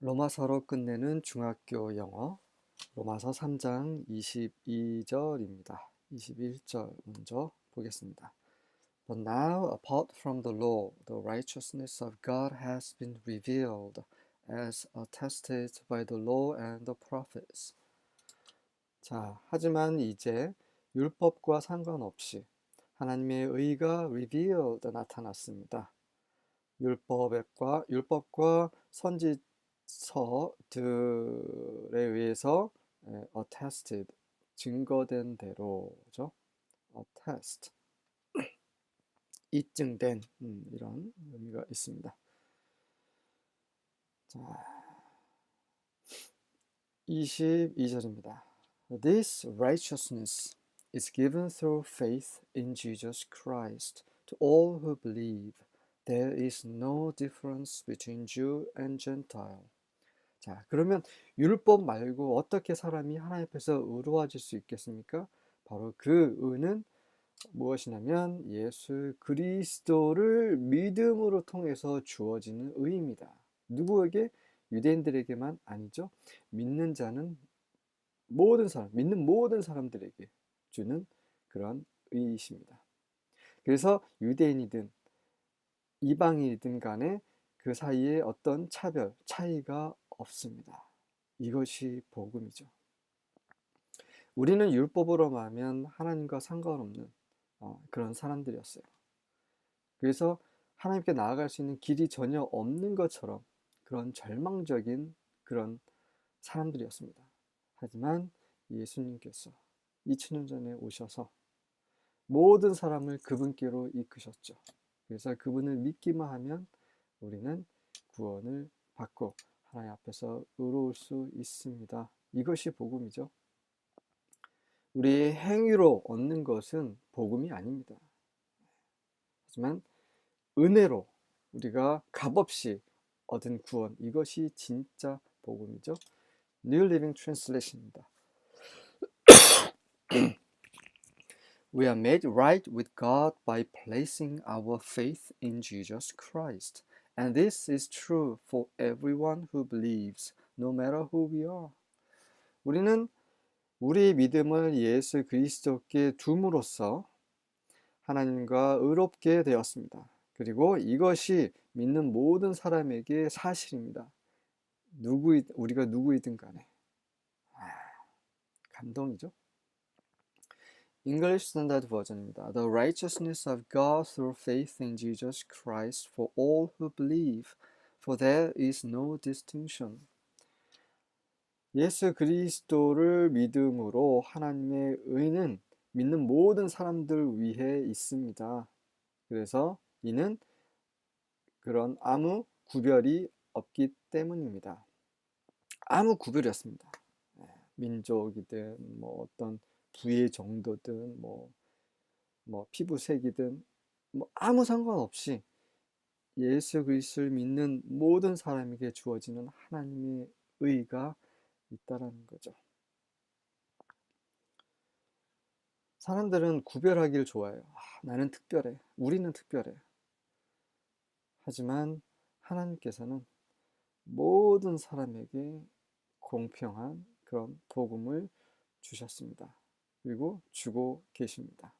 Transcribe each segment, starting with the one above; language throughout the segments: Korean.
로마서로 끝내는 중학교 영어 로마서 3장 22절입니다. 21절 먼저 보겠습니다. But now, apart from the law, the righteousness of God has been revealed, as attested by the law and the prophets. 자, 하지만 이제 율법과 상관없이 하나님의 의가 revealed 나타났습니다. 율법과 율법과 선지 서들에 의해서 에, attested 증거된 대로죠. attest 입증된 음, 이런 의미가 있습니다. 자, 22절입니다. This righteousness is given through faith in Jesus Christ to all who believe. There is no difference between Jew and Gentile. 자, 그러면 율법 말고 어떻게 사람이 하나님 앞에서 의로워질 수 있겠습니까? 바로 그 의는 무엇이냐면 예수 그리스도를 믿음으로 통해서 주어지는 의입니다. 누구에게? 유대인들에게만 아니죠. 믿는 자는 모든 사람, 믿는 모든 사람들에게 주는 그런 의이십니다. 그래서 유대인이든 이방인이든 간에 그 사이에 어떤 차별, 차이가 없습니다. 이것이 복음이죠. 우리는 율법으로 말하면 하나님과 상관없는 어, 그런 사람들이었어요. 그래서 하나님께 나아갈 수 있는 길이 전혀 없는 것처럼 그런 절망적인 그런 사람들이었습니다. 하지만 예수님께서 2000년 전에 오셔서 모든 사람을 그분께로 이끄셨죠. 그래서 그분을 믿기만 하면 우리는 구원을 받고 하나님 앞에서 의로울 수 있습니다. 이것이 복음이죠. 우리의 행위로 얻는 것은 복음이 아닙니다. 하지만 은혜로 우리가 값없이 얻은 구원 이것이 진짜 복음이죠. New Living Translation입니다. We are made right with God by placing our faith in Jesus Christ. And this is true for everyone who believes, no matter who we are. 우리는 우리의 믿음을 예수 그리스도께 둠으로써 하나님과 의롭게 되었습니다. 그리고 이것이 믿는 모든 사람에게 사실입니다. 누구 우리가 누구이든 간에 아, 감동이죠. English Standard 버전입니다. The righteousness of God through faith in Jesus Christ for all who believe, for there is no distinction. 예수 그리스도를 믿음으로 하나님의 의는 믿는 모든 사람들 위해 있습니다. 그래서 이는 그런 아무 구별이 없기 때문입니다. 아무 구별이 없습니다. 민족이든 뭐 어떤 부의 정도든 뭐, 뭐 피부색이든 뭐 아무 상관없이 예수 그리스도를 믿는 모든 사람에게 주어지는 하나님의 의가 있다라는 거죠. 사람들은 구별하기를 좋아해요. 아, 나는 특별해. 우리는 특별해. 하지만 하나님께서는 모든 사람에게 공평한 그런 복음을 주셨습니다. 그리고 주고 계십니다.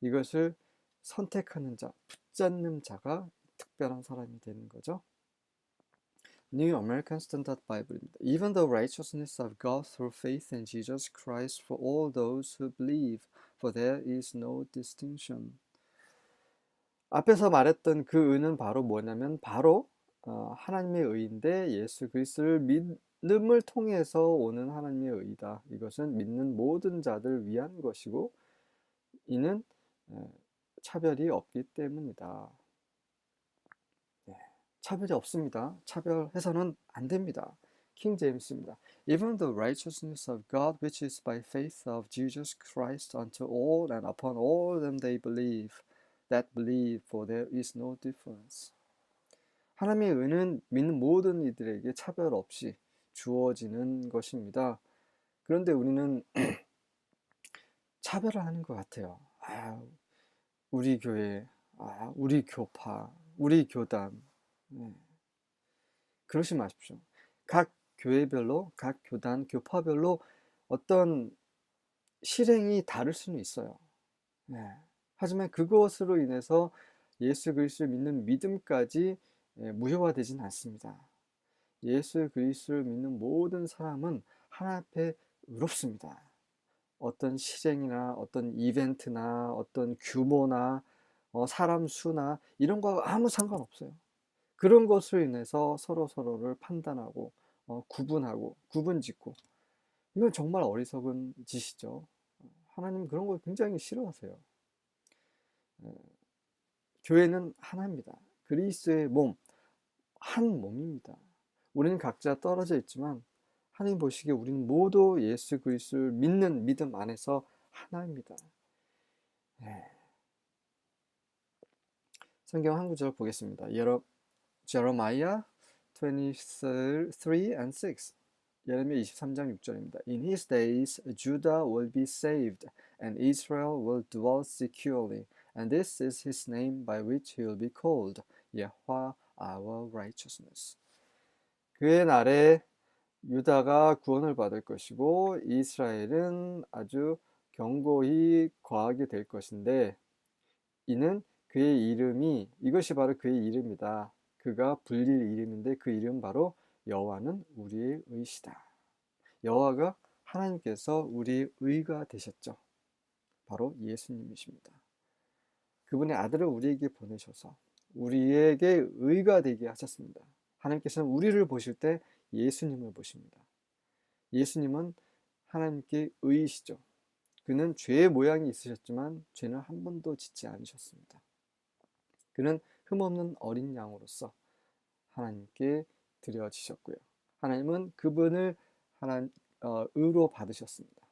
이것을 선택하는 자, 붙잡는 자가 특별한 사람이 되는 거죠. New American Standard Bible입니다. Even the righteousness of God through faith in Jesus Christ for all those who believe, for there is no distinction. 앞에서 말했던 그 의는 바로 뭐냐면 바로 어, 하나님의 의인데 예수 그리스도를 믿 음을 통해서 오는 하나님의 의다. 이것은 믿는 모든 자들 위한 것이고 이는 차별이 없기 때문이다. 차별이 없습니다. 차별해서는 안 됩니다. 킹 제임스입니다. Even the righteousness of God which is by faith of Jesus Christ unto all and upon all them they believe that believe for there is no difference. 하나님의 은은 믿는 모든 이들에게 차별 없이 주어지는 것입니다. 그런데 우리는 차별을 하는 것 같아요. 아, 우리 교회, 아, 우리 교파, 우리 교단, 네. 그러지 마십시오. 각 교회별로, 각 교단, 교파별로 어떤 실행이 다를 수는 있어요. 네. 하지만 그것으로 인해서 예수 그리스도를 믿는 믿음까지 예, 무효화되지는 않습니다. 예수 그리스도를 믿는 모든 사람은 하나 앞에 의롭습니다. 어떤 실행이나 어떤 이벤트나 어떤 규모나 어, 사람 수나 이런 거 아무 상관없어요. 그런 것으로 인해서 서로 서로를 판단하고 어, 구분하고 구분짓고 이건 정말 어리석은 짓이죠. 하나님 그런 걸 굉장히 싫어하세요. 어, 교회는 하나입니다. 그리스도의 몸, 한 몸입니다. 우리는 각자 떨어져 있지만 하나님 보시기에 우리는 모두 예수 그리스도를 믿는 믿음 안에서 하나입니다. 네. 성경 한 구절 보겠습니다. 여러 제로마이아 23 and 6 예레미야 23장 6절입니다. In his days Judah will be saved and Israel will dwell securely and this is his name by which he will be called Yahweh our righteousness. 그의 날에 유다가 구원을 받을 것이고 이스라엘은 아주 견고히 거하게 될 것인데 이는 그의 이름이 이것이 바로 그의 이름이다. 그가 불릴 이름인데 그 이름 바로 여호와는 우리의 의시다. 여호와가 하나님께서 우리의 의가 되셨죠. 바로 예수님이십니다. 그분의 아들을 우리에게 보내셔서 우리에게 의가 되게 하셨습니다. 하나님께서는 우리를 보실 때 예수님을 보십니다. 예수님은 하나님께 의이시죠. 그는 죄의 모양이 있으셨지만 죄는 한 번도 짓지 않으셨습니다. 그는 흠없는 어린 양으로서 하나님께 드려지셨고요. 하나님은 그분을 하나 어, 의로 받으셨습니다.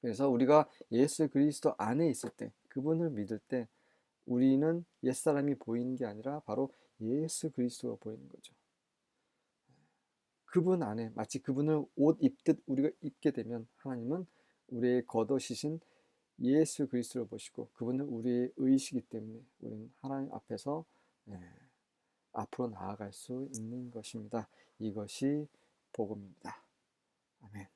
그래서 우리가 예수 그리스도 안에 있을 때, 그분을 믿을 때, 우리는 옛사람이 보이는 게 아니라 바로 예수 그리스도가 보이는 거죠. 그분 안에 마치 그분을 옷 입듯 우리가 입게 되면 하나님은 우리의 겉옷이신 예수 그리스도를 보시고 그분은 우리의 의시기 때문에 우리는 하나님 앞에서 네, 앞으로 나아갈 수 있는 것입니다. 이것이 복음입니다. 아멘.